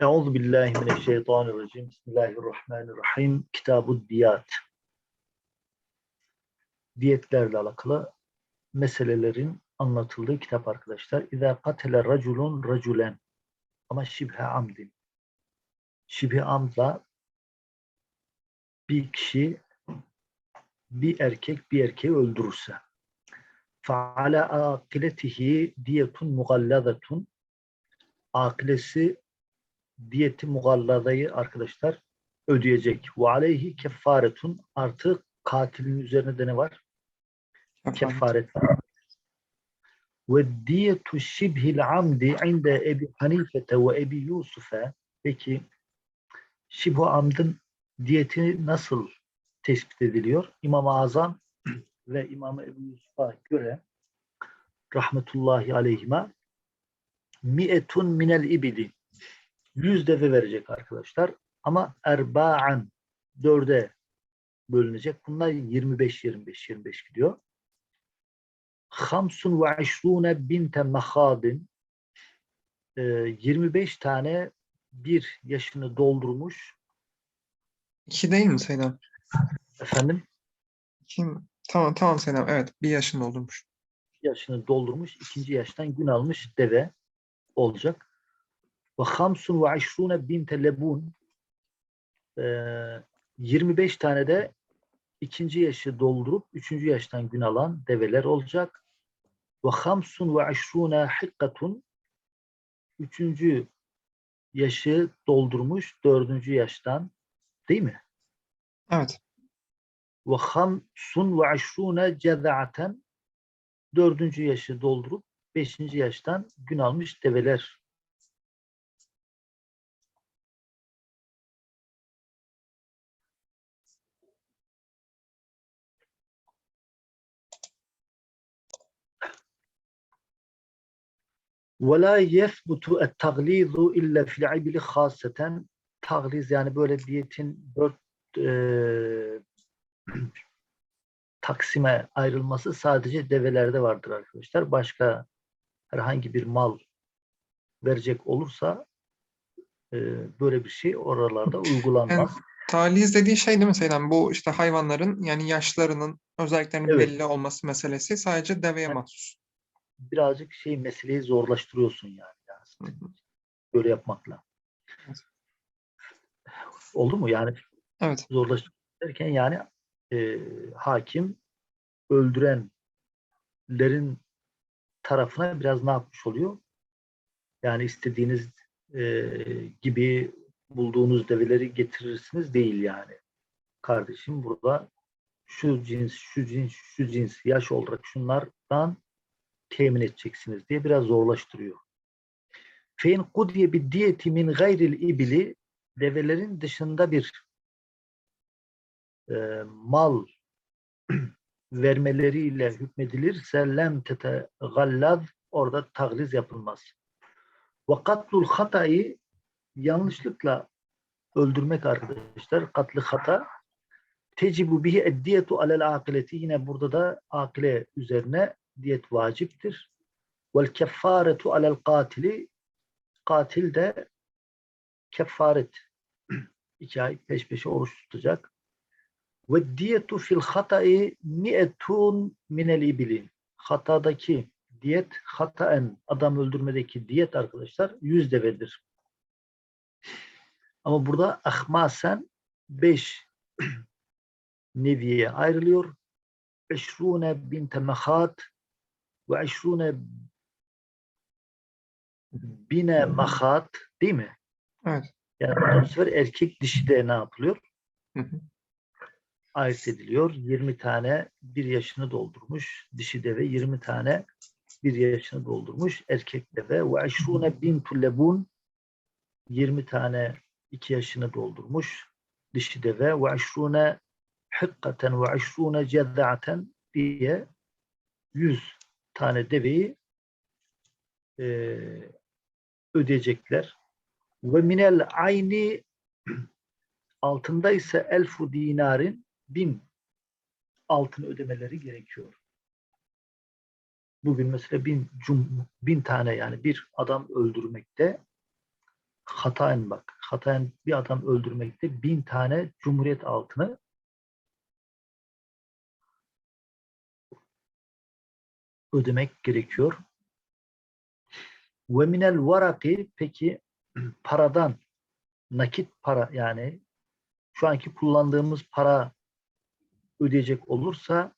Euzu billahi mineşşeytanirracim. Bismillahirrahmanirrahim. Kitab-ı Diyat. Diyetlerle alakalı meselelerin anlatıldığı kitap arkadaşlar. İza katele raculun raculen. Ama şibhe amdin. Şibhe amdla bir kişi bir erkek bir erkeği öldürürse faala akiletihi diyetun mugalladatun akilesi diyeti mugalladayı arkadaşlar ödeyecek. Ve aleyhi kefaretun artı katilin üzerine de ne var? Kefaret var. Ve diyetu şibhil amdi inde Ebi Hanifete ve Ebi Yusuf'e peki şibhu amdın diyeti nasıl tespit ediliyor? İmam-ı Azam ve İmam-ı Ebu Yusuf'a göre rahmetullahi aleyhime mi'etun minel ibidi 100 deve verecek arkadaşlar. Ama erba'an dörde bölünecek. Bunlar 25 25 25 gidiyor. Hamsun ve işrune binte mahadin 25 tane bir yaşını doldurmuş. İki değil mi Selam? Efendim İki mi? Tamam tamam Selam. Evet bir yaşında olurmuş. yaşını doldurmuş. ikinci yaştan gün almış deve olacak. Ve hamsun ve işrune binte lebun 25 tane de ikinci yaşı doldurup üçüncü yaştan gün alan develer olacak. Ve hamsun ve işrune hikkatun üçüncü yaşı doldurmuş dördüncü yaştan değil mi? Evet. Ve hamsun ve işrune ceza'aten dördüncü yaşı doldurup beşinci yaştan gün almış develer وَلَا يَثْبُتُ التَّغْلِيظُ اِلَّا فِي الْعِبِلِ خاصeten tagliz yani böyle diyetin dört e, taksime ayrılması sadece develerde vardır arkadaşlar. Başka herhangi bir mal verecek olursa e, böyle bir şey oralarda uygulanmaz. Taliz dediği şey değil mi Selam? Bu işte hayvanların yani yaşlarının özelliklerinin Evet. belli olması meselesi sadece deveye mahsus. Birazcık şey meseleyi zorlaştırıyorsun yani. Yani böyle yapmakla. Evet. Oldu mu? Yani Evet. zorlaştırırken yani e, hakim öldürenlerin tarafına biraz ne yapmış oluyor? Yani istediğiniz e, gibi bulduğunuz develeri getirirsiniz değil yani. Kardeşim burada şu cins, şu cins, şu cins yaş olarak şunlardan temin edeceksiniz diye biraz zorlaştırıyor. Fein kudiye bir diyeti min gayril ibili develerin dışında bir e, mal vermeleriyle hükmedilirse lem tetegallaz orada tagliz yapılmaz. Ve katlul hatayı yanlışlıkla öldürmek arkadaşlar. Katlı hata tecibu bihi eddiyetu alel akileti yine burada da akile üzerine diyet vaciptir. Vel keffaretu alel katili katil de kefaret iki ay peş peşe oruç tutacak. Ve diyetu fil hatai mi'etun minel ibili. Hatadaki diyet, hataen adam öldürmedeki diyet arkadaşlar yüz devedir. Ama burada ahmasen beş neviye ayrılıyor. Eşrune binte mehat ve eşrune bine mehat değil mi? Evet. Yani bu sefer erkek dişi de ne yapılıyor? Hı hı. Ayırt ediliyor. 20 tane bir yaşını doldurmuş. Dişi deve 20 tane bir yaşını doldurmuş. Erkek deve ve eşrune bintu lebun 20 tane iki yaşını doldurmuş. Dişi deve ve eşrune hikkaten ve eşrune cezza'aten diye 100 tane deveyi e, ödeyecekler. Ve minel ayni altında ise elfu dinarin bin altın ödemeleri gerekiyor. Bugün mesela bin, cum, bin tane yani bir adam öldürmekte hataen bak. Hataen bir adam öldürmekte bin tane cumhuriyet altını ödemek gerekiyor. Ve minel varaki peki paradan nakit para yani şu anki kullandığımız para ödeyecek olursa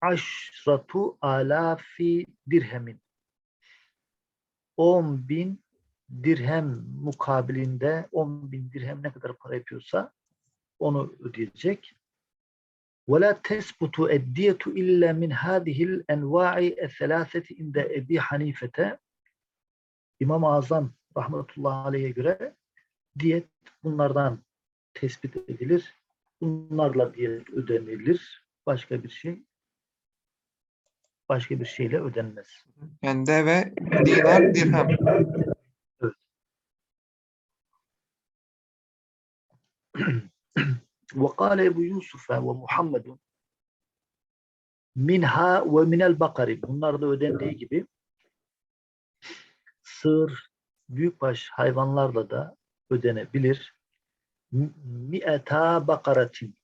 aşratu alafi dirhemin 10 bin dirhem mukabilinde 10 bin dirhem ne kadar para yapıyorsa onu ödeyecek. ولا تثبت الدية إلا من هذه الأنواع الثلاثة عند أبي حنيفة İmam-ı Azam rahmetullahi aleyhe göre diyet bunlardan tespit edilir. Bunlarla diyet ödenilir. Başka bir şey başka bir şeyle ödenmez. Yani deve, dinar, dirhem. وقال أبو يوسف ومحمد minha ve minel bakari bunlar da ödendiği gibi sığır, büyükbaş hayvanlarla da ödenebilir. Mi- Mi'eta bakaratin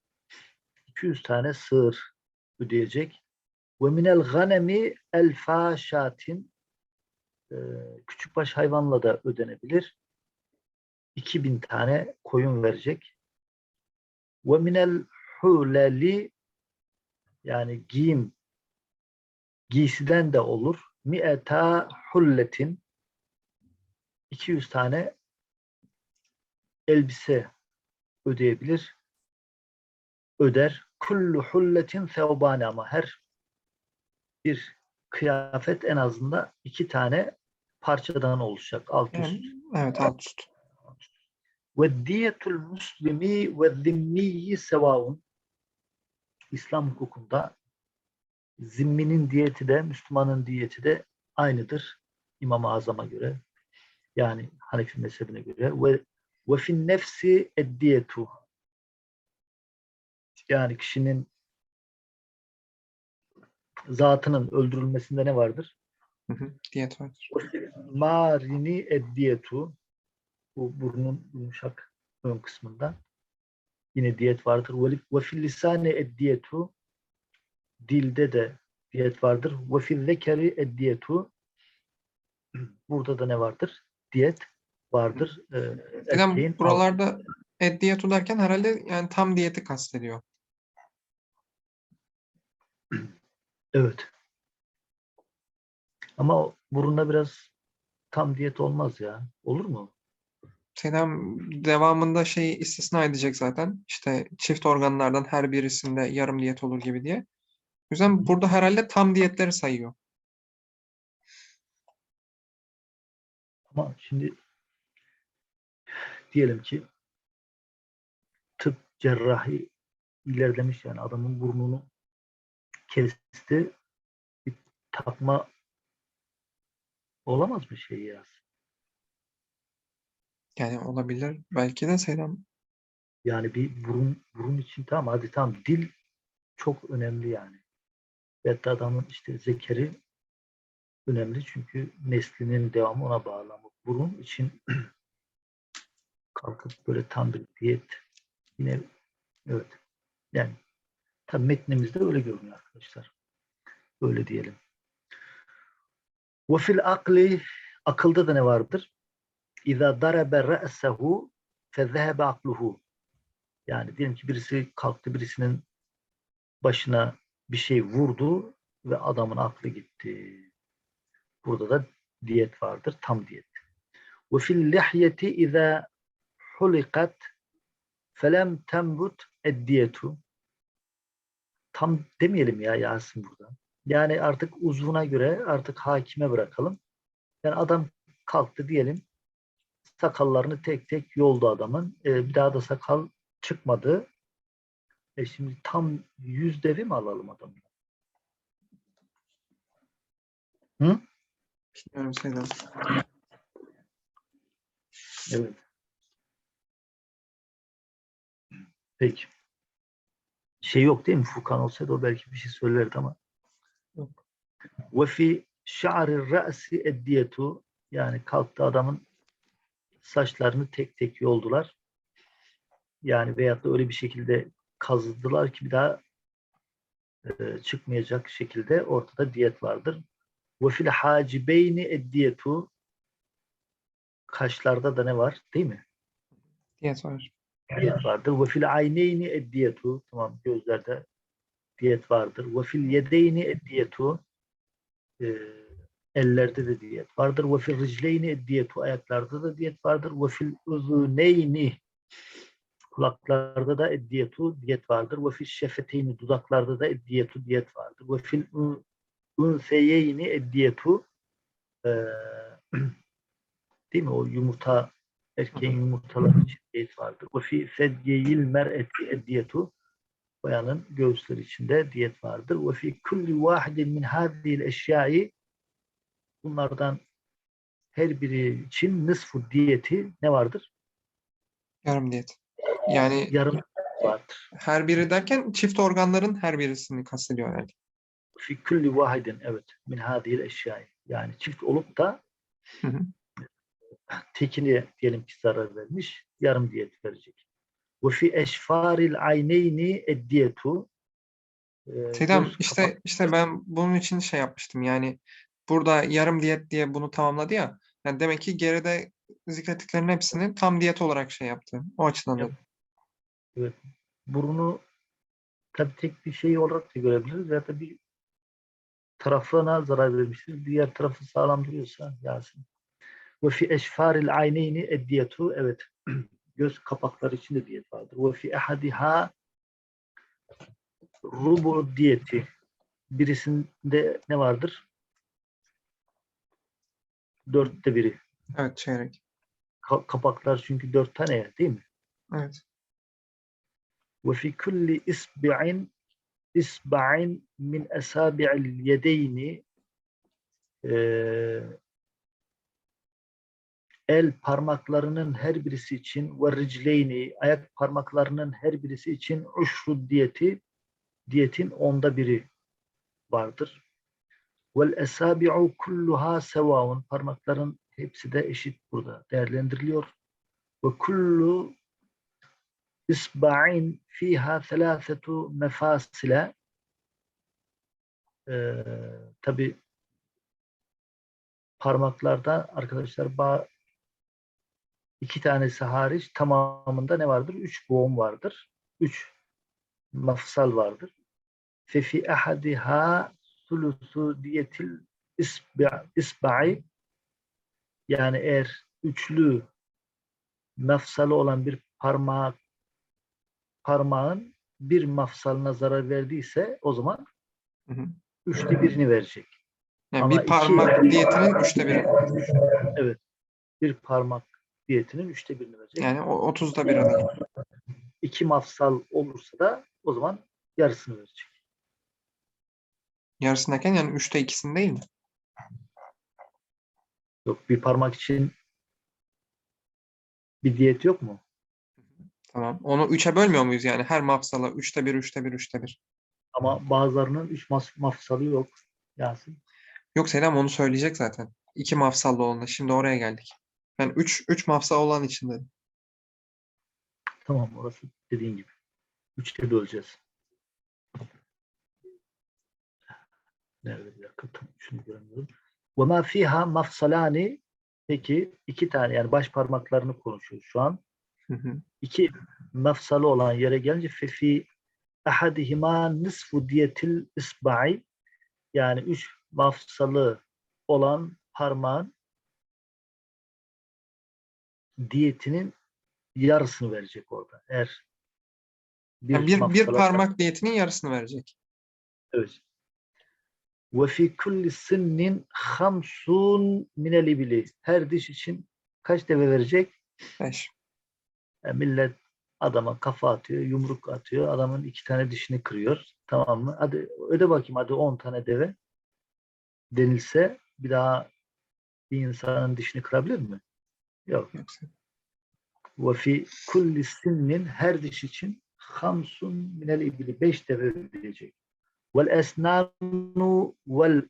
200 tane sığır ödeyecek. Ve minel ganemi elfa şatin e, küçükbaş hayvanla da ödenebilir. 2000 tane koyun verecek. Ve minel huleli yani giyim giysiden de olur. Mi'eta hulletin 200 tane elbise ödeyebilir. Öder. Kullu hulletin sevbane ama her bir kıyafet en azından iki tane parçadan oluşacak. Alt üst. Evet alt üst. Ve diyetul muslimi ve zimmiyi sevaun. İslam hukukunda zimminin diyeti de Müslümanın diyeti de aynıdır. İmam-ı Azam'a göre. Yani Hanefi mezhebine göre. Ve ve fin nefsi eddiyetu. Yani kişinin zatının öldürülmesinde ne vardır? Hı hı, Diyet vardır. Marini eddiyetu. Bu burnun yumuşak ön kısmında. Yine diyet vardır. Ve- fil lisane eddiyetu. Dilde de diyet vardır. Ve fil zekeri eddiyetu. Burada da ne vardır? Diyet vardır. Ee, erkeğin Neden buralarda eddiyetu derken herhalde yani tam diyeti kastediyor. Evet. Ama burunda biraz tam diyet olmaz ya. Olur mu? Selam devamında şey istisna edecek zaten. İşte çift organlardan her birisinde yarım diyet olur gibi diye. O yüzden burada herhalde tam diyetleri sayıyor. Ama şimdi diyelim ki tıp cerrahi ilerlemiş yani adamın burnunu kesti bir takma olamaz bir şey ya. Yani olabilir. Belki de Selam. Yani bir burun burun için tamam hadi tamam dil çok önemli yani. Ve hatta adamın işte zekeri önemli çünkü neslinin devamı ona bağlı burun için kalkıp böyle tam bir diyet yine evet yani tabi metnimizde öyle görünüyor arkadaşlar. Öyle diyelim. Ve fil akli akılda da ne vardır? İza darabe ra'sehu fezehebe akluhu. Yani diyelim ki birisi kalktı birisinin başına bir şey vurdu ve adamın aklı gitti. Burada da diyet vardır. Tam diyet. Fil lihyeti iza hulikat felem tembut eddiyetu. Tam demeyelim ya Yasin burada. Yani artık uzvuna göre artık hakime bırakalım. Yani adam kalktı diyelim sakallarını tek tek yoldu adamın. Ee, bir daha da sakal çıkmadı. E şimdi tam yüz devi mi alalım adamı? Bilmiyorum Selam. Evet. Peki. Şey yok değil mi? Furkan olsaydı o belki bir şey söylerdi ama. Yok. Ve fi şa'ri ra'si eddiyetu yani kalktı adamın saçlarını tek tek yoldular. Yani veyahut da öyle bir şekilde kazıdılar ki bir daha e, çıkmayacak şekilde ortada diyet vardır. Ve fil hacibeyni eddiyetu kaşlarda da ne var değil mi? Diyet var. Diyet vardır. Ve fil ayneyni eddiyetu tamam gözlerde diyet vardır. Ve fil yedeyni eddiyetu e, ellerde de diyet vardır. Ve fil ricleyni eddiyetu ayaklarda da diyet vardır. Ve fil uzuneyni kulaklarda da eddiyetu diyet vardır. Ve fil şefeteyni dudaklarda da eddiyetu diyet vardır. Ve fil unseyeyni eddiyetu e, değil mi o yumurta erkeğin yumurtaları için diyet vardır. Ve fi sedyeyil mer'eti eddiyetu bayanın göğüsleri içinde diyet vardır. Ve fi kulli vahidin min hadhihi'l eşyai bunlardan her biri için nısfu diyeti ne vardır? Yarım diyet. Yani Yarım vardır. her biri derken çift organların her birisini kastediyor herhalde. Fi kulli vahidin evet min hadhihi'l eşyai. Yani çift olup da Hı hı. tekini diyelim ki zarar vermiş, yarım diyet verecek. Ve fi eşfaril ayneyni eddiyetu Ee, Seydam göz işte işte ben bunun için şey yapmıştım yani burada yarım diyet diye bunu tamamladı ya. Yani demek ki geride zikrettiklerinin hepsini tam diyet olarak şey yaptı. O açıdan Yok. dedim. burunu tabii tek bir şey olarak da görebiliriz ya da bir tarafına zarar vermiştir. Diğer tarafı sağlam duruyorsa Yasin. Ve fi eşfaril ayneyni eddiyetu evet. Göz kapakları için de diyet vardır. Ve fi ehadiha rubu diyeti. Birisinde ne vardır? dörtte biri. Evet çeyrek. Ka kapaklar çünkü dört tane ya değil mi? Evet. Ve fi kulli isbi'in isba'in min esabi'il yedeyni el parmaklarının her birisi için ve ricleyni ayak parmaklarının her birisi için uşru diyeti diyetin onda biri vardır. Vel esabi'u kulluha sevaun parmakların hepsi de eşit burada değerlendiriliyor. Ve kullu isba'in fiha thelâfetu mefasile ee, tabi parmaklarda arkadaşlar iki tanesi hariç tamamında ne vardır? Üç boğum vardır. Üç mafsal vardır. Fefi ahadiha sulusu diyetil isba- isba'i yani eğer üçlü mafsalı olan bir parmak parmağın bir mafsalına zarar verdiyse o zaman Hı hı. üçte birini verecek. Yani Ama bir iki- parmak diyetinin üçte biri. Evet. Bir parmak diyetinin üçte birini verecek. Yani o 30'da biri değil. İki mafsal olursa da o zaman yarısını verecek. Yarısındayken yani üçte ikisini değil mi? Yok bir parmak için bir diyet yok mu? Tamam. Onu üçe bölmüyor muyuz yani? Her mafsala üçte bir, üçte bir, üçte bir. Ama bazılarının üç mas- mafsalı yok. Yasin. Yok Selam onu söyleyecek zaten. İki mafsallı olanı. Şimdi oraya geldik. Yani üç, üç mafsal olan için dedim. Tamam orası dediğin gibi. Üçte böleceğiz. Nerede bir dakika tam şunu göremiyorum. Ve ma fiha mafsalani peki iki tane yani baş parmaklarını konuşuyoruz şu an. Hı hı. iki mafsalı olan yere gelince fefi ahadihima nisfu diyetil isba'i yani üç mafsalı olan parmağın diyetinin yarısını verecek orada. Eğer Yani bir, bir parmak diyetinin yarısını verecek. Evet. Ve fi kulli sinnin hamsun minel ibili. Her diş için kaç deve verecek? Beş. E, millet adama kafa atıyor, yumruk atıyor. Adamın iki tane dişini kırıyor. Tamam mı? Hadi öde bakayım hadi 10 tane deve denilse bir daha bir insanın dişini kırabilir mi? Yok. Ve fi kulli sinnin her diş için hamsun minel ibli. Beş deve ödeyecek. Vel esnanu vel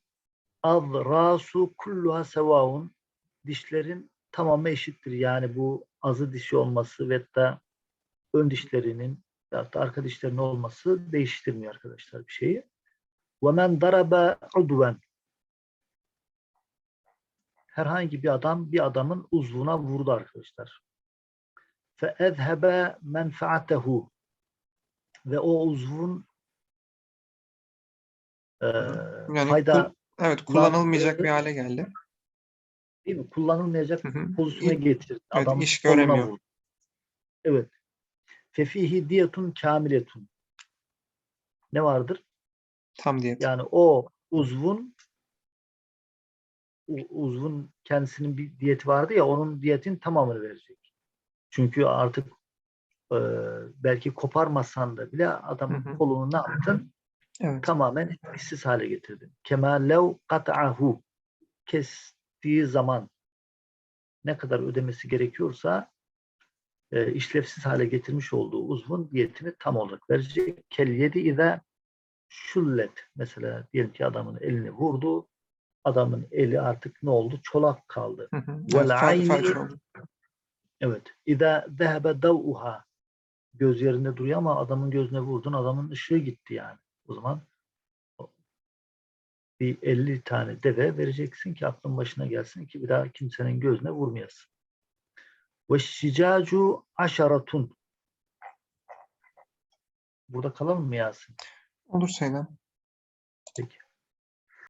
azrasu kulluha sevaun. Dişlerin tamamı eşittir. Yani bu azı dişi olması ve da ön dişlerinin ya da arka dişlerinin olması değiştirmiyor arkadaşlar bir şeyi. Ve men daraba udven. Herhangi bir adam bir adamın uzvuna vurdu arkadaşlar. Fe ezhebe menfaatehu. Ve o uzvun yani fayda kul- evet kullanılmayacak bir hale geldi. değil mi? Kullanılmayacak Hı hı. pozisyona getirdi. evet, Adam iş göremiyor. vurdu. Evet. Fefihi diyetun kamiletun. Ne vardır? Tam diyet. Yani o uzvun uzvun kendisinin bir diyeti vardı ya onun diyetin tamamını verecek. Çünkü artık e, belki koparmasan da bile adamın kolunu ne yaptın? Evet. Tamamen etkisiz hale getirdin. Kema lev kat'ahu kestiği zaman ne kadar ödemesi gerekiyorsa e, işlevsiz hale getirmiş olduğu uzvun diyetini tam olarak verecek. Kel yedi ide şullet. Mesela diyelim ki adamın elini vurdu. Adamın eli artık ne oldu? Çolak kaldı. Hı hı. Evet, Vel felç ayni-. Evet. İde zehebe dav'uha. Göz yerinde duruyor ama adamın gözüne vurdun. Adamın ışığı gitti yani. O zaman bir 50 tane deve vereceksin ki aklın başına gelsin ki bir daha kimsenin gözüne vurmayasın. Ve şicacu aşaratun. Burada kalalım mı Yasin? Olur Seyda. Peki.